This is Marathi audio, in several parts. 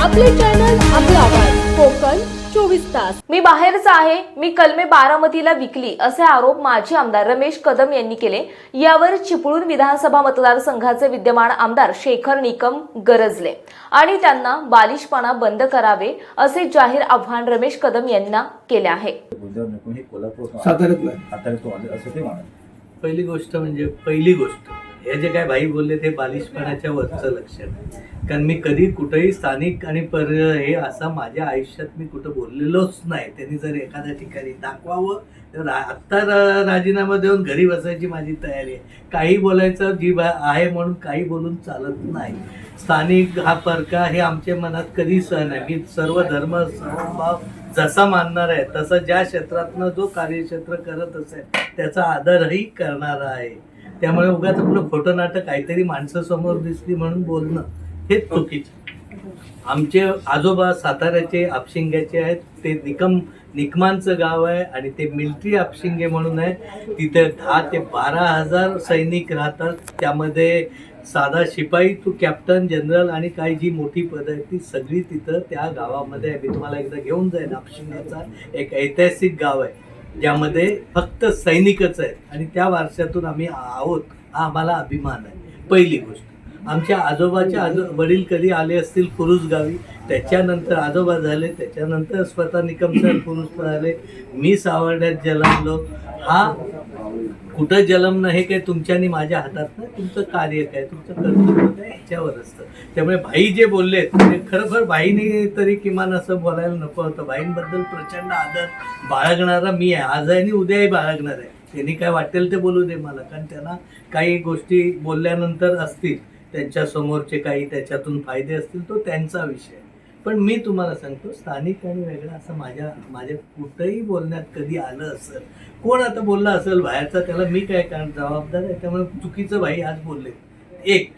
आपले चॅनल आपला आवाज. कोकण चोवीस तास. मी बाहेरच आहे. मी कलमे बारामतीला विकली असे आरोप माजी आमदार रमेश कदम यांनी केले. यावर चिपळूण विधानसभा मतदारसंघाचे विद्यमान आमदार शेखर निकम गरजले. आणि त्यांना बालिशपणा बंद करावे असे जाहीर आव्हान रमेश कदम यांना केले आहे. हे पहिली गोष्ट म्हणजे पहिली गोष्ट हे जे काय भाई बोलले ते बालिशपणाच्या वरचं लक्षण कारण मी कधी कुठंही स्थानिक आणि पर हे असं माझ्या आयुष्यात मी कुठं बोललेलोच नाही. त्यांनी जर एखाद्या ठिकाणी दाखवावं तर आत्ता रा राजीनामा देऊन घरी बसायची माझी तयारी आहे. काही बोलायचं जी बा- आहे म्हणून काही बोलून चालत नाही. स्थानिक हा परका हे आमच्या मनात कधी सण आहे मी सर्व धर्म समभाव जसा मानणार आहे तसं ज्या क्षेत्रातनं जो कार्यक्षेत्र करत असेल त्याचा आदरही करणारा आहे. त्यामुळे उगाच आपलं खोटं नाटक काहीतरी माणसं समोर दिसली म्हणून बोलणं हेच चुकीचं. आमचे आजोबा साताऱ्याचे आपशिंग्याचे आहेत. ते निकम निकमांचं गाव आहे आणि ते मिलिटरी आपशिंगे म्हणून आहे. तिथे दहा ते बारा हजार सैनिक राहतात. त्यामध्ये साधा शिपाई टू कॅप्टन जनरल आणि काही जी मोठी पद आहेत ती सगळी तिथं त्या गावामध्ये मी तुम्हाला एकदा घेऊन जाईन. आपशिंगाचा एक ऐतिहासिक गाव आहे. ज्यामध्ये फक्त सैनिकच आहेत. आणि त्या वारशातून आम्ही आहोत. हा आम्हाला अभिमान आहे. पहिली गोष्ट. आमच्या आजोबाचे आजो वडील कधी आले असतील कुरुस गावी त्याच्यानंतर आजोबा झाले त्याच्यानंतर स्वतः निकम सर कुरुस झाले मी सावर्ड्यात जन्मलो. हा कुठं जलमणं हे काय तुमच्यानी माझ्या हातात नाही तुमचं कार्य काय तुमचं कर्तव्य काय याच्यावर असतं. त्यामुळे भाई जे बोलले ते म्हणजे खरोखर भाईने तरी किमान असं बोलायला नको होतं. भाईंबद्दल प्रचंड आदर बाळगणारा मी आहे. आज आहे आणि उद्याही बाळगणार आहे. त्यांनी काय वाटेल ते बोलू दे मला कारण त्यांना काही गोष्टी बोलल्यानंतर असतील. त्यांच्या समोरचे काही त्याच्यातून फायदे असतील तो त्यांचा विषय. पण मी तुम्हाला सांगतो स्थानिक आणि वेगळं असं माझ्या माझ्या कुठंही बोलण्यात कधी आलं असेल कोण आता बोलला असेल बाहेरचा त्याला मी काय कारण जबाबदार आहे त्यामुळे चुकीचं भाई आज बोलले. एक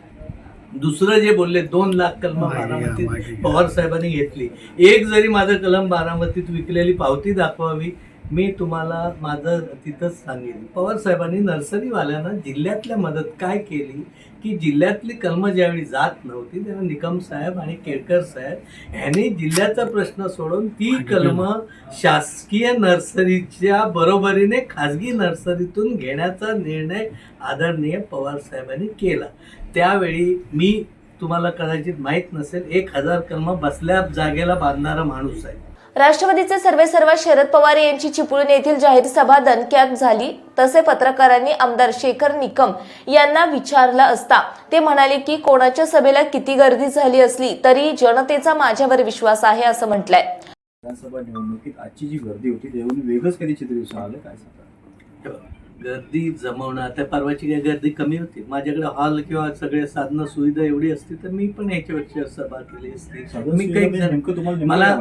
दुसरं जे बोलले दोन लाख कलम बारामतीत पवार साहेबांनी घेतली. एक जरी माझं कलम बारामतीत विकलेली पावती दाखवावी मी तुम्हाला माझं तिथंच सांगेन. पवार साहेबांनी नर्सरीवाल्यांना जिल्ह्यातल्या मदत काय केली? की जिल्ह्यातली कलमं ज्यावेळी जात नव्हती तेव्हा निकम साहेब आणि केळकर साहेब ह्यांनी जिल्ह्याचा प्रश्न सोडून ती कलमं शासकीय नर्सरीच्या बरोबरीने खाजगी नर्सरीतून घेण्याचा निर्णय आदरणीय पवार साहेबांनी केला. त्यावेळी मी तुम्हाला कदाचित माहीत नसेल एक हजार कलमं बसल्या जागेला बांधणारा माणूस आहे. राष्ट्रवादीचे सर्वे सर्वा शरद पवार यांची चिपळूण येथील जाहीर सभा दणक्यात झाली. तसे पत्रकारांनी आमदार शेखर निकम यांना विचारला असता ते म्हणाले की कोणाच्या सभेला किती गर्दी झाली असली तरी जनतेचा माझ्यावर विश्वास आहे असं म्हटलंय. विधानसभा निवडणुकीत आजची जी गर्दी होती त्याहून वेगळंच कधी चित्र दिसून आलं? काय सांगा गर्दी जमवणं आता परवाची काय गर्दी कमी होती. माझ्याकडे हॉल किंवा सगळे साधनं सुविधा एवढी असती तर मी पण ह्याच्यापेक्षा सभा केली असती. मी काही म्हणजे मला?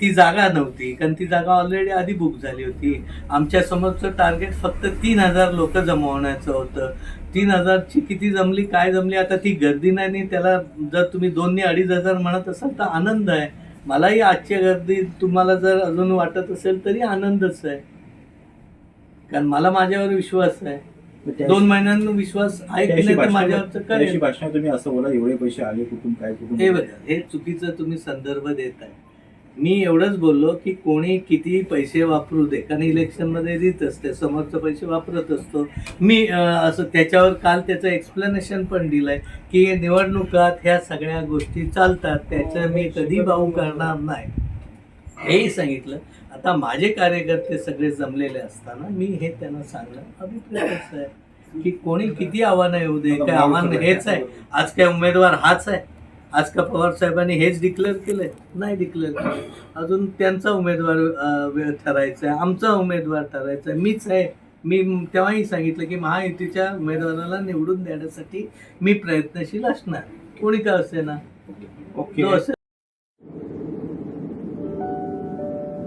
ती जागा नव्हती कारण ती जागा ऑलरेडी आधी बुक झाली होती. आमच्या समोरचं टार्गेट फक्त तीन हजार लोक जमवण्याचं होतं. तीन हजारची किती जमली काय जमली आता ती गर्दी नाही त्याला जर तुम्ही दोन्ही अडीच हजार म्हणत असाल तर आनंद आहे. मलाही आजच्या गर्दी तुम्हाला जर अजून वाटत असेल तरी आनंदच आहे. कारण मला माझ्यावर विश्वास आहे. दोन महिन्यांना विश्वास आहे की त्याशी नाही तर भाषणात- तुम्ही असं बोला एवढे पैसे आले कुठून काय कुठून हे बघा हे चुकीचं तुम्ही संदर्भ देत आहे. मी एवढंच बोललो की कोणी किती पैसे वापरू दे कारण इलेक्शनमध्ये देत असते समोरचं पैसे वापरत असतो. मी असं त्याच्यावर काल त्याचं एक्सप्लेनेशन पण दिलंय की निवडणुकात ह्या सगळ्या गोष्टी चालतात त्याचं मी कधी भाऊ करणार नाही. हेही सांगितलं. आता माझे कार्यकर्ते सगळे जमलेले असताना मी हे त्यांना सांगणं अभिप्राय आहे की कोणी किती आव्हानं येऊ दे काय आव्हान हेच आहे. आज काय उमेदवार हाच आहे. आज का पवार साहेबांनी हेच डिक्लेअर केलंय? नाही डिक्लेअर केलं अजून त्यांचा उमेदवार ठरायचा आहे आमचा उमेदवार ठरायचा आहे मीच आहे. मी तेव्हाही सांगितलं की महायुतीच्या उमेदवाराला निवडून देण्यासाठी मी प्रयत्नशील असणार. कोणी का असे ना ओके